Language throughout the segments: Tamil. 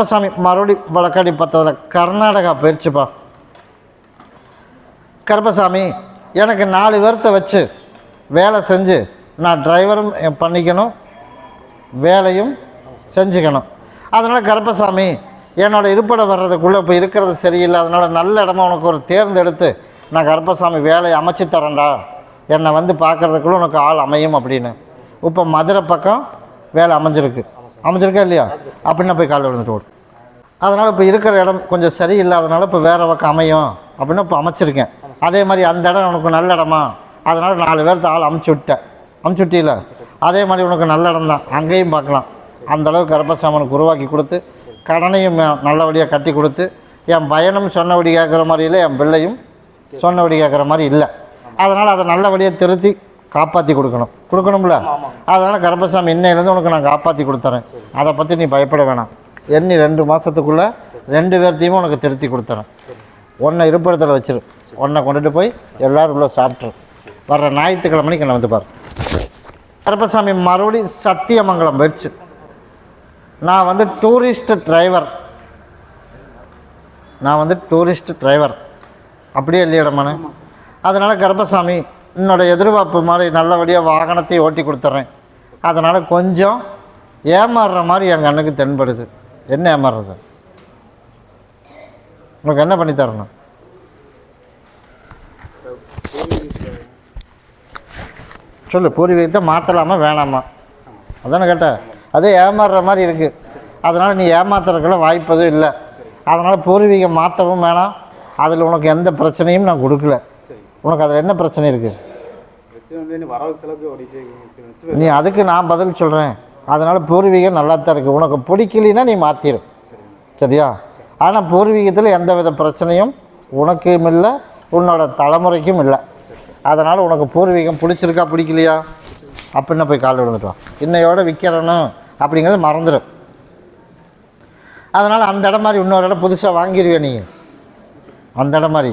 கருப்பசாமி மறுபடி வழக்காடி பார்த்ததில் கர்நாடகா போயிடுச்சுப்பா கருப்பசாமி எனக்கு நாலு பேர்த்த வச்சு வேலை செஞ்சு நான் டிரைவரும் பண்ணிக்கணும் வேலையும் செஞ்சுக்கணும். அதனால் கருப்பசாமி என்னோட இருப்பிடம் வர்றதுக்குள்ளே இப்போ இருக்கிறது சரியில்லை. அதனால் நல்ல இடமா உனக்கு ஒரு தேர்ந்தெடுத்து நான் கருப்பசாமி வேலையை அமைச்சு தரேன்டா. என்னை வந்து பார்க்குறதுக்குள்ள உனக்கு ஆள் அமையும் அப்படின்னு. இப்போ மதுரை பக்கம் வேலை அமைஞ்சிருக்கு. அமைஞ்சிருக்கா இல்லையா? அப்படின்னா போய் காலையில் விழுந்துட்டு ஓடும் அதனால் இப்போ இருக்கிற இடம் கொஞ்சம் சரியில்லாதனால இப்போ வேறு பக்கம் அமையும் அப்படின்னு இப்போ அமைச்சிருக்கேன். அதே மாதிரி அந்த இடம் உனக்கு நல்ல இடமா? அதனால் நாலு பேர்த்த ஆள் அமுச்சு விட்டேன். அமுச்சு விட்டியில அதே மாதிரி உனக்கு நல்ல இடம் தான். அங்கேயும் பார்க்கலாம். அந்தளவுக்கு கருப்பசாமனுக்கு உருவாக்கி கொடுத்து கடனையும் நல்லபடியாக கட்டி கொடுத்து என் பையனும் சொன்னபடி கேட்குற மாதிரி இல்லை என் பிள்ளையும் சொன்னபடி கேட்குற மாதிரி இல்லை. அதனால் அதை நல்லபடியாக திருத்தி காப்பாற்றி கொடுக்கணும். கொடுக்கணும்ல? அதனால் கருப்பசாமி இன்னையிலேருந்து உனக்கு நான் காப்பாற்றி கொடுத்துறேன். அதை பற்றி நீ பயப்பட வேணாம். எண்ணி ரெண்டு மாதத்துக்குள்ளே ரெண்டு பேர்த்தையுமே உனக்கு திருத்தி கொடுத்துறேன். ஒன்றை இருப்பிடத்தில் வச்சிரு. ஒன்றை கொண்டுட்டு போய் எல்லோரும் உள்ள சாப்பிட்ரு. வர்ற ஞாயிற்றுக்கிழமைக்கு என்னை வந்து பாரு. கருப்பசாமி மறுபடி சத்தியமங்கலம் போயிடுச்சு. நான் வந்து டூரிஸ்ட் டிரைவர் நான் வந்து டூரிஸ்ட் டிரைவர் அப்படியே இல்லையடமானே அதனால் கருப்பசாமி என்னோட எதிர்பார்ப்பு மாதிரி நல்லபடியாக வாகனத்தை ஓட்டி கொடுத்துட்றேன் அதனால் கொஞ்சம் ஏமாறுற மாதிரி என் கண்ணுக்கு தென்படுது. என்ன ஏமாறுறது? உனக்கு என்ன பண்ணி தரணும்? சொல்லு பூர்வீகத்தை மாற்றலாமா வேணாமா? அதானே கேட்டேன் அதே ஏமாறுற மாதிரி இருக்குது அதனால் நீ ஏமாத்துறதுக்கெல்லாம் வாய்ப்பதும் இல்லை. அதனால் பூர்வீகம் மாற்றவும் வேணாம். அதில் உனக்கு எந்த பிரச்சனையும் நான் கொடுக்கல. உனக்கு அதில் என்ன பிரச்சனை இருக்குது நீ அதுக்கு நான் பதில் சொல்கிறேன் அதனால் பூர்வீகம் நல்லா தான் இருக்குது உனக்கு பிடிக்கலைன்னா நீ மாற்றிடும் சரியா? ஆனால் பூர்வீகத்தில் எந்த வித பிரச்சனையும் உனக்கும் இல்லை உன்னோட தலைமுறைக்கும் இல்லை. அதனால் உனக்கு பூர்வீகம் பிடிச்சிருக்கா பிடிக்கலையா? அப்படின்னு போய் கால் விழுந்துட்டோம் இன்னையோட விற்கிறணும் அப்படிங்கிறது மறந்துடும் அதனால் அந்த இடம் மாதிரி இன்னொரு இடம் புதுசாக வாங்கிடுவே நீ? அந்த இடம் மாதிரி.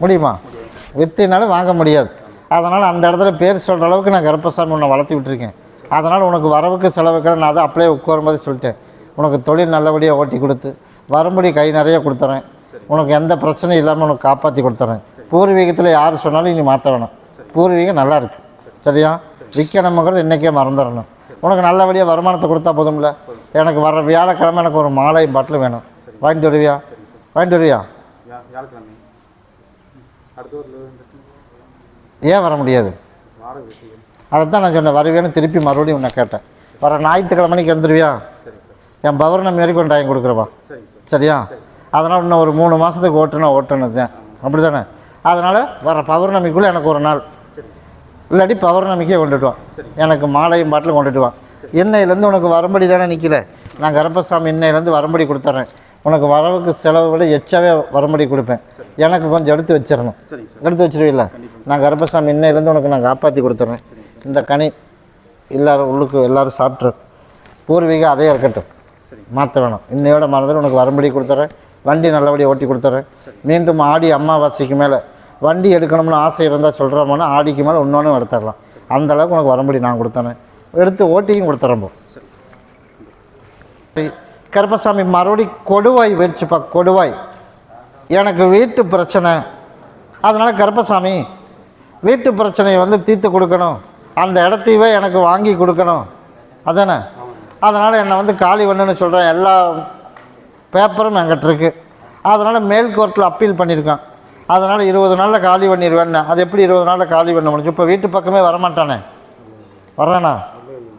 முடியுமா? வித்தினாலும் வாங்க முடியாது. அதனால் அந்த இடத்துல பேர் சொல்கிற அளவுக்கு நான் கருப்பசாமி உன்னை வளர்த்து விட்டுருக்கேன். அதனால் உனக்கு வரவுக்கு செலவுக்கு நான் அதை அப்படியே உட்காரும்போது சொல்லிட்டேன். உனக்கு தொழில் நல்லபடியாக ஓட்டி கொடுத்து வரும்படி கை நிறைய கொடுத்துறேன். உனக்கு எந்த பிரச்சனையும் இல்லாமல் உனக்கு காப்பாற்றி கொடுத்துறேன். பூர்வீகத்தில் யார் சொன்னாலும் இனி மாற்ற வேணும். பூர்வீகம் நல்லாயிருக்கு சரியா? விற்கணுங்கிறது இன்றைக்கே மறந்துடணும். உனக்கு நல்லபடியாக வருமானத்தை கொடுத்தா போதும்ல? எனக்கு வர வியாழக்கிழமை எனக்கு ஒரு மாலை பாட்டில் வேணும். வாங்கிட்டு வருவியா? வாங்கிட்டு வருவியா யா வியாழக்கிழமை அடுத்த ஊரில் வந்துட்டு ஏன் வர முடியாது? அதை தான் நான் சொன்னேன் வருவேன்னு திருப்பி மறுபடியும் உன்னை கேட்டேன். வர ஞாயிற்றுக்கிழமைக்கு வந்துடுவியா என் பௌர்ணமி வரைக்கும் டைம் கொடுக்குறவா? சரியா? அதனால் இன்னும் ஒரு மூணு மாதத்துக்கு ஓட்டுனா ஓட்டுனது. தான் அப்படி தானே அதனால் வர பௌர்ணமிக்குள்ளே எனக்கு ஒரு நாள். இல்லாட்டி பௌர்ணமிக்கே கொண்டுட்டு வா எனக்கு மாலையும் பாட்டிலும் கொண்டுட்டு வா இன்னையிலேருந்து உனக்கு வரும்படி தானே நிற்கல நான் கருப்பசாமி இன்னையிலேருந்து வரும்படி கொடுத்துட்றேன். உனக்கு வரவுக்கு செலவு விட எச்சாவே வரும்படி கொடுப்பேன். எனக்கு கொஞ்சம் எடுத்து வச்சிடணும். எடுத்து வச்சிருவீல்ல? நான் கருப்பசாமி இன்னையிலேருந்து உனக்கு நான் காப்பாற்றி கொடுத்துட்றேன் இந்த கனி எல்லாரும் உள்ளுக்கு எல்லாரும் சாப்பிட்ரு. பூர்வீகம் அதே இருக்கட்டும். மாற்ற வேணாம். இன்னையோட மறந்துட்டு உனக்கு வரும்படி கொடுத்துட்றேன் வண்டி நல்லபடியாக ஓட்டி கொடுத்துட்றேன் மீண்டும் ஆடி அமாவாசைக்கு மேலே வண்டி எடுக்கணும்னு ஆசை இருந்தால் சொல்கிறோம்னா ஆடிக்கு மேலே இன்னொன்றும் எடுத்துடலாம். அந்த அளவுக்கு உனக்கு வரும்படி நான் கொடுத்தேனே. எடுத்து ஓட்டியும் கொடுத்துட்றேன் போ. கருப்பசாமி மறுபடி கொடுவாய் வச்சுப்பா கொடுவாய். எனக்கு வீட்டு பிரச்சனை. அதனால் கருப்பசாமி வீட்டு பிரச்சனையை வந்து தீர்த்து கொடுக்கணும். அந்த இடத்தையவே எனக்கு வாங்கி கொடுக்கணும். அதானே? அதனால் என்னை வந்து காலி பண்ணுன்னு சொல்கிறேன் எல்லா பேப்பரும் என்கிட்ட இருக்குது அதனால் மேல் கோர்ட்டில் அப்பீல் பண்ணியிருக்கான். அதனால் இருபது நாளில் காலி பண்ணிடுவேன்னு அது எப்படி இருபது நாளில் காலி பண்ண முடிஞ்சு இப்போ வீட்டு பக்கமே வரமாட்டானே? வர்றானா?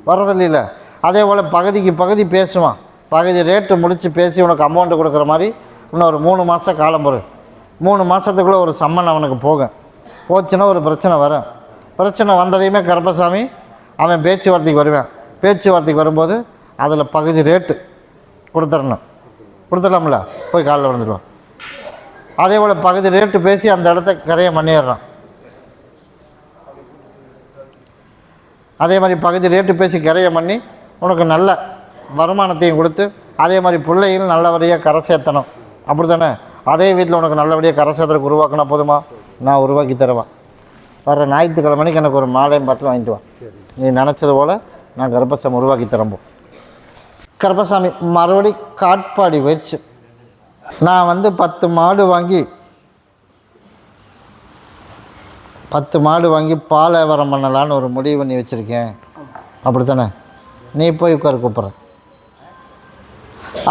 வர்றதில்ல அதே போல் பகுதிக்கு பகுதி பேசுவான். பகுதி ரேட்டு முடித்து பேசி உனக்கு அமௌண்ட்டு கொடுக்குற மாதிரி இன்னும் ஒரு மூணு மாதம் காலம் வரும். மூணு மாதத்துக்குள்ளே ஒரு சம்மன் அவனுக்கு போகும். போச்சுன்னா ஒரு பிரச்சனை வரும். பிரச்சனை வந்ததையுமே கருப்பசாமி அவன் பேச்சுவார்த்தைக்கு வருவேன். பேச்சுவார்த்தைக்கு வரும்போது அதில் பகுதி ரேட்டு கொடுத்துடணும். கொடுத்துடலாம்ல? போய் காலைல வந்துடுவான் அதே போல் பகுதி ரேட்டு பேசி அந்த இடத்த கரையை பண்ணிடுறான் அதே மாதிரி பகுதி ரேட்டு பேசி கரையை பண்ணி உனக்கு நல்ல வருமானத்தையும் கொடுத்து அதே மாதிரி பிள்ளைகளும் நல்லபடியாக கரை சேர்த்தணும். அப்படி தானே அதே வீட்டில் உனக்கு நல்லபடியாக கரை சேர்த்துறதுக்கு உருவாக்கினா போதுமா? நான் உருவாக்கி தருவேன். வர ஞாயிற்றுக்கிழமைக்கு எனக்கு ஒரு மாலையும் பாட்டில் வாங்கிட்டு வா. நீ நினச்சது போல் நான் கர்ப்பசாமி உருவாக்கி தரம்போ. கர்ப்பசாமி மறுபடி காட்பாடி போயிடுச்சு நான் வந்து பத்து மாடு வாங்கி பத்து மாடு வாங்கி பால் வியாபாரம் பண்ணலான்னு ஒரு முடிவு பண்ணி வச்சுருக்கேன். அப்படி தானே நீ போய் உட்கார கூப்பிட்றேன்.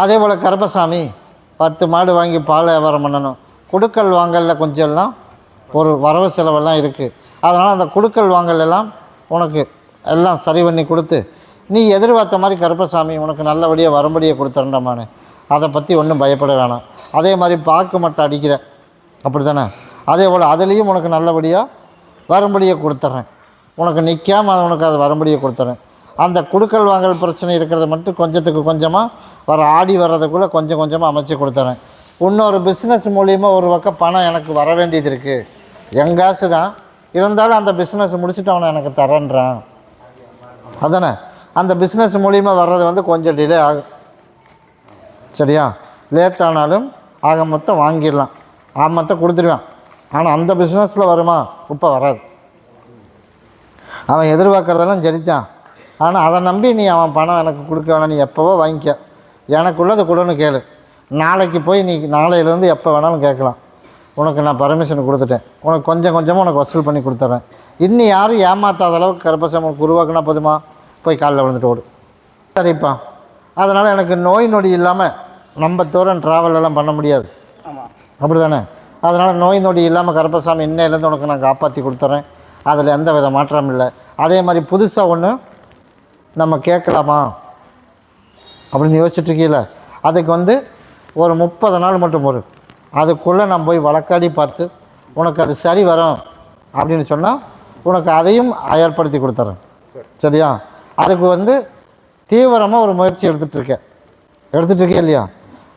அதே போல் கருப்பசாமி பத்து மாடு வாங்கி பால் வியாபாரம் பண்ணணும். குடுக்கல் வாங்கலில் கொஞ்சம் எல்லாம் ஒரு வரவு செலவெல்லாம் இருக்குது அதனால் அந்த குடுக்கல் வாங்கல் எல்லாம் உனக்கு எல்லாம் சரி பண்ணி கொடுத்து நீ எதிர்பார்த்த மாதிரி கருப்பசாமி உனக்கு நல்லபடியாக வரும்படியாக கொடுத்துறேன்டாமான்னு. அதை பற்றி ஒன்றும் பயப்பட வேணாம். அதே மாதிரி பாக்கு மட்டும் அடிக்கிற அப்படி தானே அதே போல் அதுலேயும் உனக்கு நல்லபடியாக வரும்படியாக கொடுத்துட்றேன் உனக்கு நிற்காம உனக்கு அது வரும்படியாக கொடுத்துட்றேன் அந்த குடுக்கல் வாங்கல் பிரச்சனை இருக்கிறத மட்டும் கொஞ்சத்துக்கு கொஞ்சமாக வர ஆடி வர்றதுக்குள்ளே கொஞ்சம் கொஞ்சமாக அமைச்சு கொடுத்துறேன். இன்னொரு பிஸ்னஸ் மூலிமா ஒரு பக்கம் பணம் எனக்கு வர வேண்டியது இருக்குது என் காசு தான். இருந்தாலும் அந்த பிஸ்னஸ் முடிச்சுட்டு அவனை எனக்கு தரேன்றான். அதானே? அந்த பிஸ்னஸ் மூலிமா வர்றது வந்து கொஞ்சம் டிலே ஆகும். சரியா? லேட் ஆனாலும் ஆக மொத்தம் வாங்கிடலாம். ஆக மொத்தம் கொடுத்துருவான். ஆனால் அந்த பிஸ்னஸில் வருமா? இப்போ வராது. அவன் எதிர்பார்க்குறதெல்லாம் சரிதான் ஆனால் அதை நம்பி நீ அவன் பணம் எனக்கு கொடுக்க வேணாம். நீ எப்போவோ வாங்கிக்க. எனக்குள்ளது கொடுன்னு கேளு. நாளைக்கு போய் நீ நாளையிலேருந்து எப்போ வேணாலும் கேட்கலாம். உனக்கு நான் பர்மிஷன் கொடுத்துட்டேன். உனக்கு கொஞ்சம் கொஞ்சமாக உனக்கு வசூல் பண்ணி கொடுத்துட்றேன் இன்னும் யாரும் ஏமாத்தாத அளவுக்கு கருப்பசாமி உனக்கு உருவாக்குனா போதுமா? போய் காலில் விழுந்துட்டு ஓடு. சரிப்பா. அதனால் எனக்கு நோய் நொடி இல்லாமல் நம்ம தூரம் ட்ராவல் எல்லாம் பண்ண முடியாது. அப்படி தானே அதனால் நோய் நொடி இல்லாமல் கருப்பசாமி இன்னையிலேருந்து உனக்கு நான் காப்பாற்றி கொடுத்துட்றேன் அதில் எந்த வித மாற்றமும் இல்லை. அதே மாதிரி புதுசாக ஒன்று நம்ம கேட்கலாமா? அப்படின்னு யோசிச்சுட்டு அதுக்கு வந்து ஒரு முப்பது நாள் மட்டும் வரும் அதுக்குள்ளே நான் போய் வழக்காடி பார்த்து உனக்கு அது சரி வரும் அப்படின்னு சொன்னால் உனக்கு அதையும் ஏற்படுத்தி கொடுத்துட்றேன் சரியா? அதுக்கு வந்து தீவிரமாக ஒரு முயற்சி எடுத்துகிட்ருக்கேன் எடுத்துகிட்ருக்கேன் எடுத்துகிட்டு இருக்கேன் இல்லையா?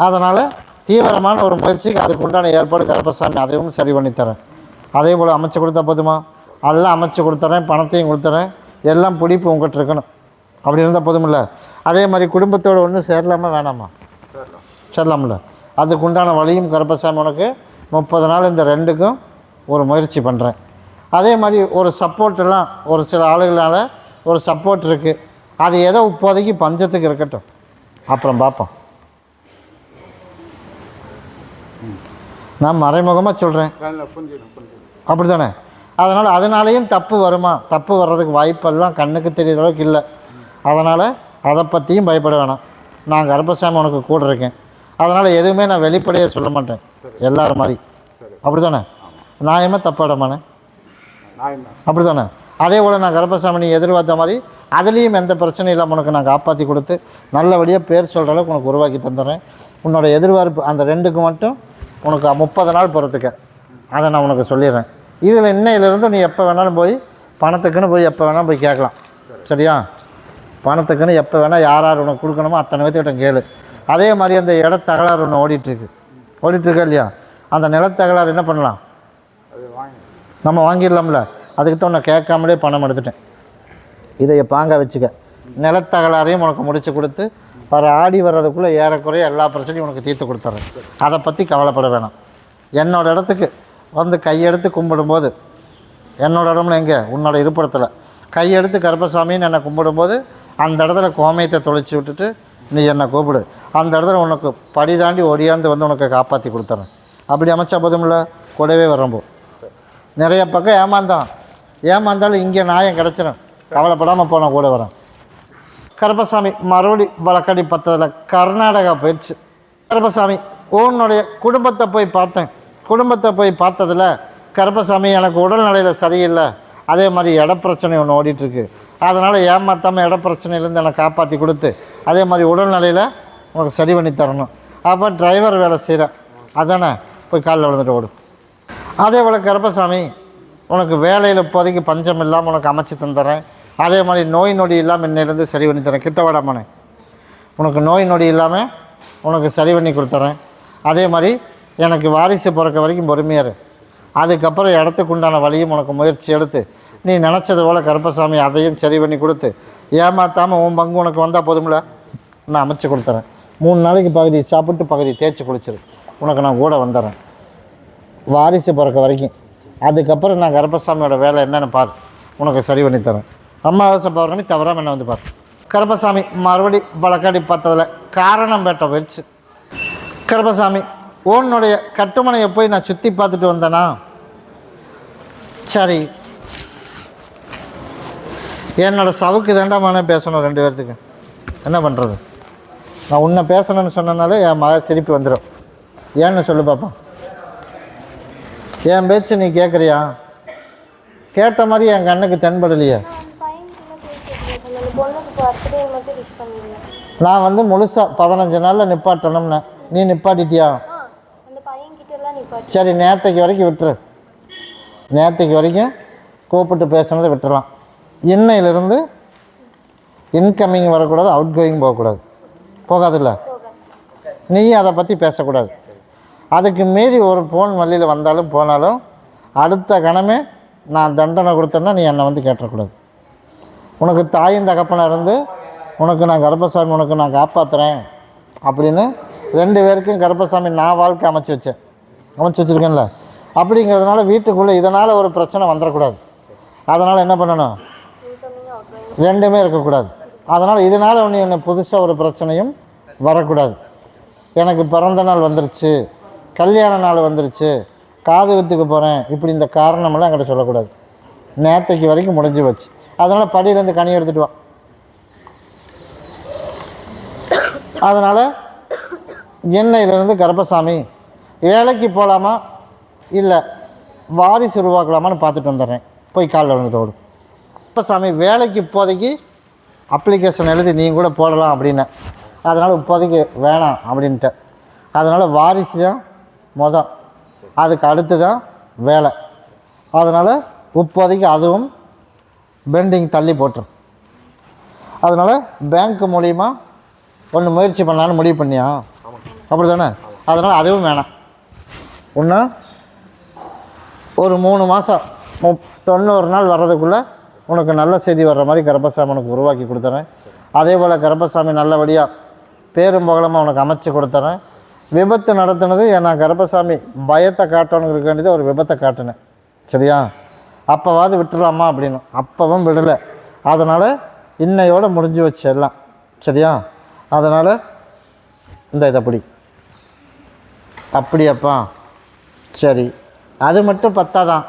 அதனால் தீவிரமான ஒரு முயற்சிக்கு அதுக்கு உண்டான ஏற்பாடு கருப்பசாமி அதையும் சரி பண்ணித்தரேன் அதே போல் அமைச்சு கொடுத்தா போதுமா? எல்லாம் அமைச்சு கொடுத்துறேன் பணத்தையும் கொடுத்துறேன் எல்லாம் பிடிப்பு உங்கள்கிட்ட இருக்கணும். அப்படி இருந்தால் போதுமில்ல? அதே மாதிரி குடும்பத்தோடு ஒன்று சேரலாமா வேணாமா? சேரலாம்ல. அதுக்கு உண்டான வழியும் கருப்பசாமி உனக்கு. முப்பது நாள் இந்த ரெண்டுக்கும் ஒரு முயற்சி பண்ணுறேன் அதே மாதிரி ஒரு சப்போர்ட் எல்லாம் ஒரு சில ஆளுகளால் ஒரு சப்போர்ட் இருக்குது அது ஏதோ இப்போதைக்கு பஞ்சத்துக்கு இருக்கட்டும். அப்புறம் பார்ப்போம். நான் மறைமுகமாக சொல்கிறேன் அப்படி தானே அதனால் அதனாலேயும் தப்பு வருமா? தப்பு வர்றதுக்கு வாய்ப்பெல்லாம் கண்ணுக்கு தெரியுற அளவுக்கு இல்லை. அதனால் அதை பற்றியும் பயப்பட வேணாம். நான் கர்ப்பசாமி உனக்கு கூட இருக்கேன் அதனால் எதுவுமே நான் வெளிப்படையாக சொல்ல மாட்டேன். எல்லாரும் மாதிரி அப்படி தானே நியாயமாக தப்பாடமானே அப்படி தானே அதே போல் நான் கர்ப்பசாமி நீ எதிர்பார்த்த மாதிரி அதுலேயும் எந்த பிரச்சனையும் இல்லாமல் உனக்கு நான் காப்பாற்றி கொடுத்து நல்லபடியாக பேர் சொல்கிற அளவுக்கு உனக்கு உருவாக்கி தந்துடுறேன். உன்னோட எதிர்பார்ப்பு அந்த ரெண்டுக்கு மட்டும் உனக்கு முப்பது நாள் போகிறதுக்கு அதை நான் உனக்கு சொல்லிடுறேன். இதில் இன்னையிலேருந்து நீ எப்போ வேணாலும் போய் பணத்துக்குன்னு போய் எப்போ வேணாலும் போய் கேட்கலாம். சரியா? பணத்துக்குன்னு எப்போ வேணால் யார் யார் உனக்கு கொடுக்கணுமோ அத்தனை பேர்த்துக்கிட்ட கேளு. அதே மாதிரி அந்த இடத்தகராறு ஒன்று ஓடிட்டுருக்கு. ஓடிட்டுருக்கா இல்லையா? அந்த நிலத்தகராறு என்ன பண்ணலாம்? நம்ம வாங்கிடலாம்ல. அதுக்கு தான் நான் கேட்காமலே பணம் எடுத்துட்டேன். இதை பாங்க வச்சுக்க. நிலத்தகலாரையும் உனக்கு முடிச்சு கொடுத்து வர ஆடி வர்றதுக்குள்ளே ஏறக்குறைய எல்லா பிரச்சனையும் உனக்கு தீர்த்து கொடுத்துட்றேன் அதை பற்றி கவலைப்பட வேணாம். என்னோட இடத்துக்கு வந்து கையெடுத்து கும்பிடும்போது என்னோட இடம்னு எங்கே? உன்னோட இருப்பிடத்தில். கையெடுத்து கருப்பசாமின்னு என்னை கும்பிடும்போது அந்த இடத்துல கோமயத்தை தொலைச்சி விட்டுட்டு நீ என்னை கூப்பிடு. அந்த இடத்துல உனக்கு படி தாண்டி ஒடியாந்து வந்து உனக்கு காப்பாற்றி கொடுத்துறேன். அப்படி அமைச்சா போதுமில்ல கூடவே வரம்போ நிறைய பக்கம் ஏமாந்தான். ஏமாந்தாலும் இங்கே நியாயம் கிடச்சிடும் கவலைப்படாமல் போனால் கூட வரேன். கருப்பசாமி மறுபடி வழக்கடி பத்ததில் கர்நாடகா போயிடுச்சு. கருப்பசாமி உன்னுடைய குடும்பத்தை போய் பார்த்தேன். குடும்பத்தை போய் பார்த்ததில் கருப்பசாமி எனக்கு உடல்நிலையில் சரியில்லை. அதே மாதிரி இட பிரச்சனை ஒன்று ஓடிட்டுருக்கு அதனால் ஏமாற்றாமல் இட பிரச்சனையிலேருந்து என்னை காப்பாற்றி கொடுத்து அதே மாதிரி உடல்நிலையில் உனக்கு சரி பண்ணி தரணும். அப்போ டிரைவர் வேலை செய்கிறேன் அதானே? போய் காலில் விழுந்துட்டு ஓடும் அதே போல் கருப்பசாமி உனக்கு வேலையில் இப்போதைக்கு பஞ்சம் இல்லாமல் உனக்கு அமைச்சு தந்துடுறேன் அதே மாதிரி நோய் நொடி இல்லாமல் இன்னிலேருந்து சரி பண்ணி தரேன். கிட்ட விடாமனே உனக்கு நோய் நொடி இல்லாமல் உனக்கு சரி பண்ணி கொடுத்துட்றேன் அதே மாதிரி எனக்கு வாரிசு பிறக்க வரைக்கும் பொறுமையாக அதுக்கப்புறம் இடத்துக்கு உண்டான வழியும் உனக்கு முயற்சி எடுத்து நீ நினச்சது போல் கருப்பசாமி அதையும் சரி பண்ணி கொடுத்து ஏமாத்தாமல் உன் பங்கு உனக்கு வந்தால் போதும்ல? நான் அமைச்சு கொடுத்துறேன். மூணு நாளைக்கு பகுதி சாப்பிட்டு பகுதி தேய்ச்சி குளிச்சிரு. உனக்கு நான் கூட வந்துடுறேன் வாரிசு பிறக்க வரைக்கும். அதுக்கப்புறம் நான் கருப்பசாமியோட வேலை என்னென்னு பார். உனக்கு சரி பண்ணி தரேன். அமாவாசை பௌர்ணமி தவறாமல் என்ன வந்து பார். கருப்பசாமி மறுபடி வழக்காடி பார்த்ததில் காரணம் பேட்ட போயிடுச்சு. கருப்பசாமி உன்னுடைய கட்டுமனையை போய் நான் சுற்றி பார்த்துட்டு வந்தேனா? சரி என்னோட சவுக்கு தாண்டாமானே பேசணும் ரெண்டு பேர்த்துக்கு. என்ன பண்ணுறது நான் உன்னை பேசணும்னு சொன்னனாலே என் மக சிரிப்பு வந்துடும் ஏன்னு சொல்லு பாப்பா என் பேச்சு நீ கேட்குறியா கேட்ட மாதிரி என் கண்ணுக்கு தென்படலையே. நான் வந்து முழுசாக பதினஞ்சு நாளில் நிப்பாட்டணும்னு நீ நிப்பாட்டிட்டியா? சரி நேற்றுக்கு வரைக்கும் விட்டுரு. நேற்றுக்கு வரைக்கும் கூப்பிட்டு பேசுனதை விட்டுறலாம். இன்னையிலிருந்து இன்கமிங் வரக்கூடாது அவுட் கோயிங் போகக்கூடாது. போகாதுல்ல? நீ அதை பற்றி பேசக்கூடாது. அதுக்கு மீறி ஒரு ஃபோன் வழியில் வந்தாலும் போனாலும் அடுத்த கணமே நான் தண்டனை கொடுத்தேன்னா நீ என்னை வந்து கேட்டக்கூடாது உனக்கு தாயும் தகப்பனாக இருந்து உனக்கு நான் கருப்பசாமி உனக்கு நான் காப்பாற்றுறேன் அப்படின்னு ரெண்டு பேருக்கும் கருப்பசாமி நான் வாழ்க்கை அமைச்சு வச்சேன். அமைச்சு வச்சுருக்கேன்ல. அப்படிங்கிறதுனால வீட்டுக்குள்ளே இதனால் ஒரு பிரச்சனை வந்துடக்கூடாது அதனால் என்ன பண்ணணும்? ரெண்டுமே இருக்கக்கூடாது. அதனால் இதனால் ஒன்று என்ன புதுசாக ஒரு பிரச்சனையும் வரக்கூடாது. எனக்கு பிறந்த நாள் வந்துருச்சு கல்யாண நாள் வந்துருச்சு காது வித்துக்கு போகிறேன் இப்படி இந்த காரணமெல்லாம் என்கிட்ட சொல்லக்கூடாது. நேற்றைக்கு வரைக்கும் முடிஞ்சு வச்சு அதனால் படியிலேருந்து கனி எடுத்துகிட்டு வா. அதனால் எண்ணெயிலேருந்து கர்ப்பசாமி வேலைக்கு போகலாமா இல்லை வாரிசு உருவாக்கலாமான்னு பார்த்துட்டு வந்துடுறேன். போய் காலில் விழுந்துட்டு ஓடும் சாமி வேலைக்கு இப்போதைக்கு அப்ளிகேஷன் எழுதி நீ கூட போடலாம் அப்படின்னு. அதனால் இப்போதைக்கு வேணாம் அப்படின்ட்டு அதனால் வாரிசு தான் மொதல் அதுக்கு அடுத்து தான் வேலை. அதனால் இப்போதைக்கு அதுவும் பெண்டிங் தள்ளி போட்டுரும். அதனால் பேங்க் மூலிமா ஒன்று முயற்சி பண்ணலான்னு முடிவு பண்ணியா? அப்படி தானே அதனால் அதுவும் வேணாம். ஒன்று ஒரு மூணு மாதம் முப் தொண்ணூறு நாள் வர்றதுக்குள்ளே உனக்கு நல்ல செய்தி வர்ற மாதிரி கருப்பசாமி உனக்கு உருவாக்கி கொடுத்துறேன். அதே போல் கருப்பசாமி நல்லபடியாக பேரும் புகழமாக உனக்கு அமைச்சு கொடுத்துறேன். விபத்து நடத்தினது நான் கருப்பசாமி பயத்தை காட்டணுங்கிறதுக்கு வேண்டியது ஒரு விபத்தை காட்டினேன். சரியா? அப்போவாது விட்டுடலாமா அப்படின்னு. அப்பவும் விடலை. அதனால் இன்னையோடு முடிஞ்சு வச்சு எல்லாம். சரியா? அதனால் இந்த இதை பிடி. அப்படியாப்பா. சரி. அது மட்டும் பத்தாதான்.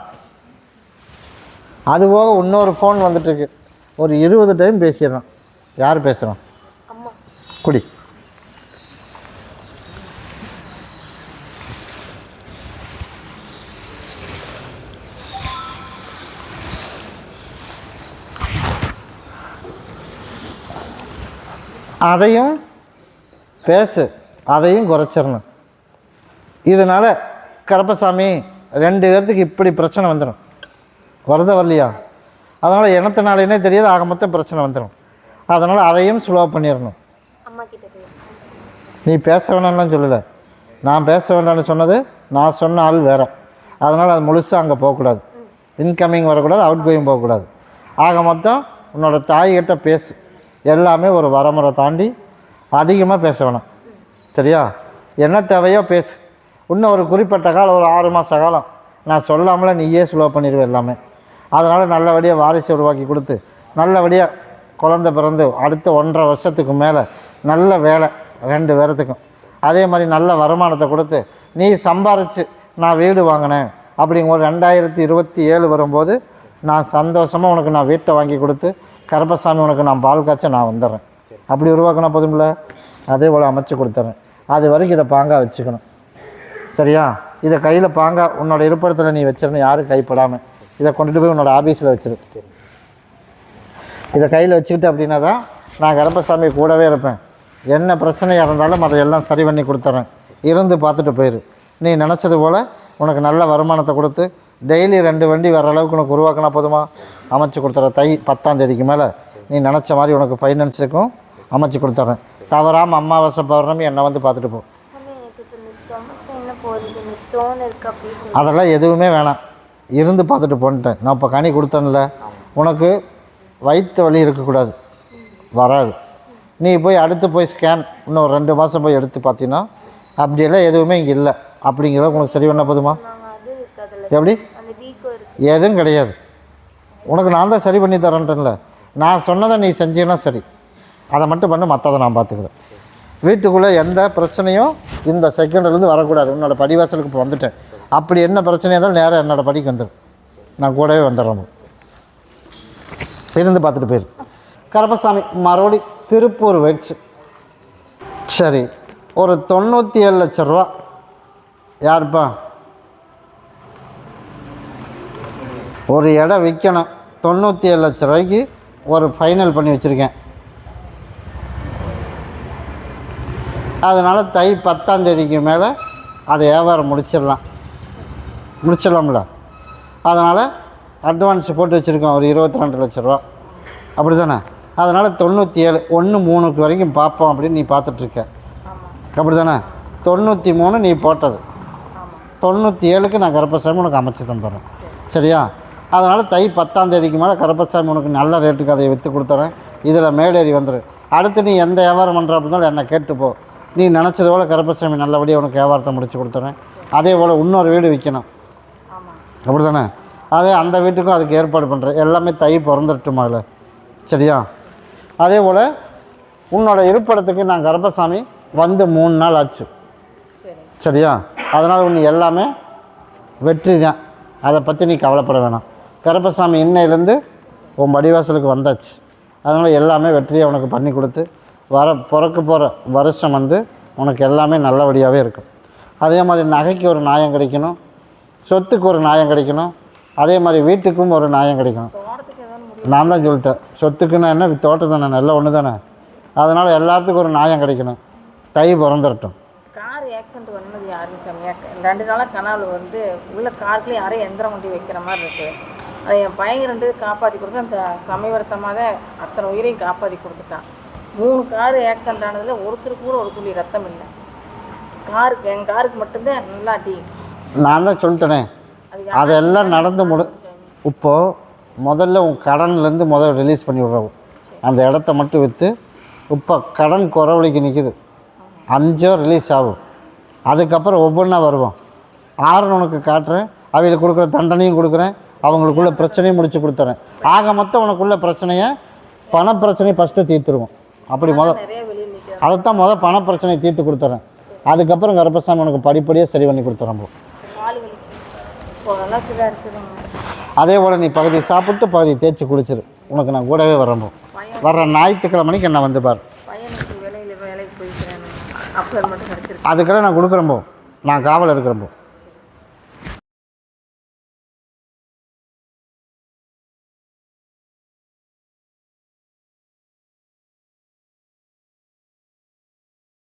அது போக இன்னொரு ஃபோன் வந்துட்டுருக்கு. ஒரு இருபது டைம் பேசிடுறான் யார் பேசுகிறான் அம்மா. குடி. அதையும் பேசு. அதையும் குறைச்சிடணும். இதனால் கருப்பசாமி ரெண்டு பேர்த்துக்கு இப்படி பிரச்சனை வந்துடும் வருதா வரலையா? அதனால் இனத்தினாலேனே தெரியாது ஆக மொத்தம் பிரச்சனை வந்துடும் அதனால் அதையும் ஸ்லோ பண்ணிடணும் நீ பேச வேணாம்லாம் சொல்லலை. நான் பேச வேண்டாம்னு சொன்னது நான் சொன்ன ஆள் வேறு. அதனால் அது முழுசாக அங்கே போகக்கூடாது. இன்கமிங் வரக்கூடாது அவுட் கோயிங் போகக்கூடாது. ஆக மொத்தம் உன்னோட தாய்கிட்ட பேசு. எல்லாமே ஒரு வரமுறை தாண்டி அதிகமாக பேச வேணாம். சரியா? என்ன தேவையோ பேசு. இன்னும் ஒரு குறிப்பிட்ட காலம் ஒரு ஆறு மாத காலம். நான் சொல்லாமலே நீயே ஸ்லோ பண்ணிடுவேன் எல்லாமே. அதனால் நல்லபடியாக வாரிசு உருவாக்கி கொடுத்து நல்லபடியாக குழந்த பிறந்து அடுத்த ஒன்றரை வருஷத்துக்கு மேலே நல்ல வேலை ரெண்டு பேர்த்துக்கும். அதே மாதிரி நல்ல வருமானத்தை கொடுத்து நீ சம்பாரித்து நான் வீடு வாங்கினேன் அப்படிங்கிற ஒரு ரெண்டாயிரத்தி இருபத்தி ஏழு வரும்போது நான் சந்தோஷமாக உனக்கு நான் வீட்டை வாங்கி கொடுத்து கருப்பசாமி உனக்கு நான் பால் காய்ச்ச நான் வந்துடுறேன். அப்படி உருவாக்கினா போதும்ல? அதே போல் அமைச்சு கொடுத்துறேன். அது வரைக்கும் இதை பாங்காக வச்சுக்கணும். சரியா? இதை கையில் பாங்காக உன்னோட இருப்பிடத்தில் நீ வச்சிடணும் யாரும் கைப்படாமல் இதை கொண்டுட்டு போய் உன்னோட ஆஃபீஸில் வச்சிரு. இதை கையில் வச்சுக்கிட்டு அப்படின்னா தான் நான் கருப்பசாமி கூடவே இருப்பேன். என்ன பிரச்சனையாக இருந்தாலும் அதை எல்லாம் சரி பண்ணி கொடுத்துட்றேன் இருந்து பார்த்துட்டு போயிரு. நீ நினச்சது போல் உனக்கு நல்ல வருமானத்தை கொடுத்து டெய்லி ரெண்டு வண்டி வர அளவுக்கு உனக்கு உருவாக்கினா போதுமா? அமைச்சு கொடுத்துட்ற தை பத்தாம் தேதிக்கு மேலே நீ நினச்ச மாதிரி உனக்கு ஃபைனான்ஸுக்கும் அமைச்சு கொடுத்துட்றேன் தவறாமல் அமாவாசை பௌர்ணமி என்னை வந்து பார்த்துட்டு போ. அதெல்லாம் எதுவுமே வேணாம். இருந்து பார்த்துட்டு போன்ட்டேன். நான் இப்போ கனி கொடுத்தேன்ல. உனக்கு வயிற்று வலி இருக்கக்கூடாது. வராது. நீ போய் அடுத்து போய் ஸ்கேன் இன்னும் ஒரு ரெண்டு மாதம் போய் எடுத்து பார்த்தீங்கன்னா அப்படியெல்லாம் எதுவுமே இங்கே இல்லை. அப்படிங்கிறத உனக்கு சரி பண்ண போதுமா? எப்படி? எதுவும் கிடையாது. உனக்கு நான் தான் சரி பண்ணி தரேன்ட்டேன்ல. நான் சொன்னதை நீ செஞ்சீங்கன்னா சரி. அதை மட்டும் பண்ண மற்றதை நான் பார்த்துக்கிறேன். வீட்டுக்குள்ளே எந்த பிரச்சனையும் இந்த செகண்ட்லேருந்து வரக்கூடாது. உன்னோட படிவாசலுக்கு இப்போ வந்துட்டேன். அப்படி என்ன பிரச்சனையாக இருந்தாலும் நேராக என்னோட படிக்கு வந்துடும் நான் கூடவே வந்துடுறோம் இருந்து பார்த்துட்டு போயிரு. கருப்பசாமி மறுபடி திருப்பூர் வச்சு சரி ஒரு தொண்ணூற்றி ஏழு லட்ச ரூபா. யாருப்பா? ஒரு இடம் விற்கணும் தொண்ணூற்றி ஏழு லட்ச ரூபாய்க்கு ஒரு ஃபைனல் பண்ணி வச்சுருக்கேன். அதனால் தை பத்தாம் தேதிக்கு மேலே அதை வியாபாரம் முடிச்சிடலாம். முடிச்சிடலாம்ல. அதனால் அட்வான்ஸ் போட்டு வச்சுருக்கோம் ஒரு இருபத்தி ரெண்டு லட்ச ரூபா. அப்படி தானே அதனால் தொண்ணூற்றி ஏழு ஒன்று மூணுக்கு வரைக்கும் பார்ப்போம் அப்படின்னு நீ பார்த்துட்ருக்க. அப்படி தானே தொண்ணூற்றி மூணு நீ போட்டது. தொண்ணூற்றி ஏழுக்கு நான் கருப்பசாமி உனக்கு அமைச்சு தந்துடுறேன். சரியா? அதனால் தை பத்தாம் தேதிக்கு மேலே கருப்பசாமி உனக்கு நல்ல ரேட்டுக்கு அதை விற்று கொடுத்துறேன். இதில் மேலேறி வந்துடு அடுத்து நீ எந்த வியாபாரம் பண்ணுற இருந்தாலும் என்னை கேட்டு போ. நீ நினச்சது போல் கருப்பசாமி நல்லபடியாக உனக்கு வியாபாரத்தை முடிச்சு கொடுத்துறேன். அதே போல் இன்னொரு வீடு விற்கணும் அப்படி தானே அதே அந்த வீட்டுக்கும் அதுக்கு ஏற்பாடு பண்ணுறேன் எல்லாமே தை பிறந்துட்டுமா சரியா? அதே போல் உன்னோட இருப்பிடத்துக்கு நான் கர்ப்பசாமி வந்து மூணு நாள் ஆச்சு. சரியா? அதனால் உன்னை எல்லாமே வெற்றி தான் அதை பற்றி நீ கவலைப்பட வேணாம். கருப்பசாமி இன்னையிலேருந்து உன் வடிவாசலுக்கு வந்தாச்சு. அதனால் எல்லாமே வெற்றியை உனக்கு பண்ணி கொடுத்து வர பிறக்க போகிற வருஷம் வந்து உனக்கு எல்லாமே நல்லபடியாகவே இருக்கும். அதே மாதிரி நகைக்கு ஒரு நியாயம் கிடைக்கணும். சொத்துக்கு ஒரு நியாயம் கிடைக்கணும். அதே மாதிரி வீட்டுக்கும் ஒரு நியாயம் கிடைக்கணும். நான் தான் சொல்லிட்டேன். சொத்துக்குன்னா என்ன? தோட்டம் தானே. நல்ல ஒன்று தானே. அதனால் எல்லாத்துக்கும் ஒரு நியாயம் கிடைக்கணும். தை பிறந்துடட்டும் கார் ஆக்சிடென்ட் வந்தது யாருன்னு சாமியாக ரெண்டு நாளாக கனால் வந்து உள்ள காருக்குள்ளே யாரையும் எந்திரம் வண்டி வைக்கிற மாதிரி இருக்குது அதை என் பையன் ரெண்டு காப்பாற்றி கொடுத்து அந்த சமயவர்த்தமாக தான் அத்தனை உயிரையும் காப்பாற்றி கொடுத்துட்டான். மூணு கார் ஆக்சிடென்ட் ஆனதில் ஒருத்தருக்கு கூட ஒரு துளி ரத்தம் இல்லை. காருக்கு என் காருக்கு மட்டும்தான் நல்லா அடி. நான் தான் சொல்லிட்டேனே. அதெல்லாம் நடந்து முடி இப்போது முதல்ல உன் கடன்லேருந்து முதல்ல ரிலீஸ் பண்ணி விட்றோம் அந்த இடத்த மட்டும் விற்று இப்போ கடன் குறவழிக்கு நிற்கிது அஞ்சோ ரிலீஸ் ஆகும். அதுக்கப்புறம் ஒவ்வொன்றா வருவோம். ஆறுன்னு உனக்கு காட்டுறேன். அவங்களுக்கு கொடுக்குற தண்டனையும் கொடுக்குறேன். அவங்களுக்குள்ள பிரச்சனையும் முடிச்சு கொடுத்துறேன். ஆக மொத்தம் உனக்குள்ள பிரச்சனையை பண பிரச்சனையை ஃபஸ்ட்டு தீர்த்துருவோம். அப்படி முத அதைத்தான் முதல் பண பிரச்சனையை தீர்த்து கொடுத்துறேன். அதுக்கப்புறம் கருப்பசாமி உனக்கு படிப்படியாக சரி பண்ணி கொடுத்துறோம் போ. இதாக இருக்குதுங்க அதே போல் நீ பகுதி சாப்பிட்டு பகுதி தேய்ச்சி குளிச்சிரு உனக்கு நான் கூடவே வரம்போ வர்ற ஞாயிற்றுக்கிழமைக்கு என்ன வந்து பார். பையனுக்கு வேலையில் வேலைக்கு மட்டும் அதுக்கெல்லாம் நான் கொடுக்குறேன் போ. நான் காவல் இருக்கிறேன் போ.